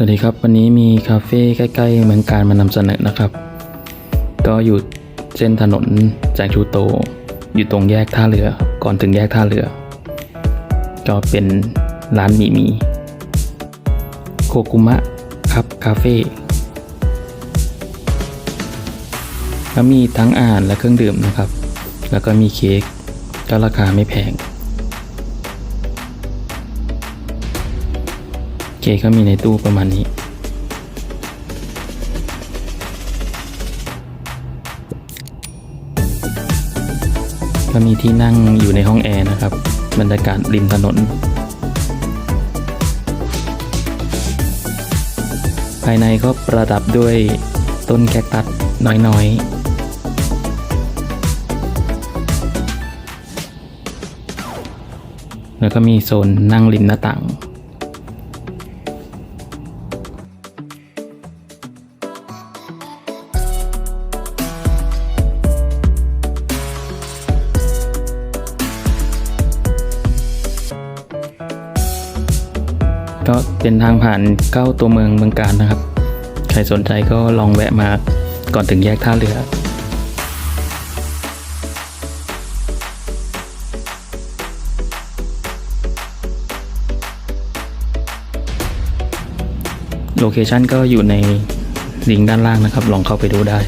สวัสดีครับ วันนี้มีคาเฟ่ใกล้ ๆ เมืองการมานำเสนอนะครับ ก็อยู่เส้นถนนแจงชูโต อยู่ตรงแยกท่าเรือก่อนถึงแยกท่าเรือ ก็เป็นร้านมีมีโคกุมะครับคาเฟ่แล้วมีทั้งอาหารและเครื่องดื่มนะครับ แล้วก็มีเค้กก็ราคาไม่แพง เค้กก็มีในตู้ประมาณนี้ ก็มีที่นั่งอยู่ในห้องแอร์นะครับ บรรยากาศริมถนน ภายในก็ประดับด้วยต้นแคคตัสน้อยๆแล้วก็มีโซนนั่งริมหน้าต่าง ก็เป็นทางผ่านเข้าตัวเมืองเมืองการนะครับ ใครสนใจก็ลองแวะมาก่อนถึงแยกท่าเรือโลเคชันก็อยู่ในลิงก์ด้านล่างนะครับ ลองเข้าไปดูได้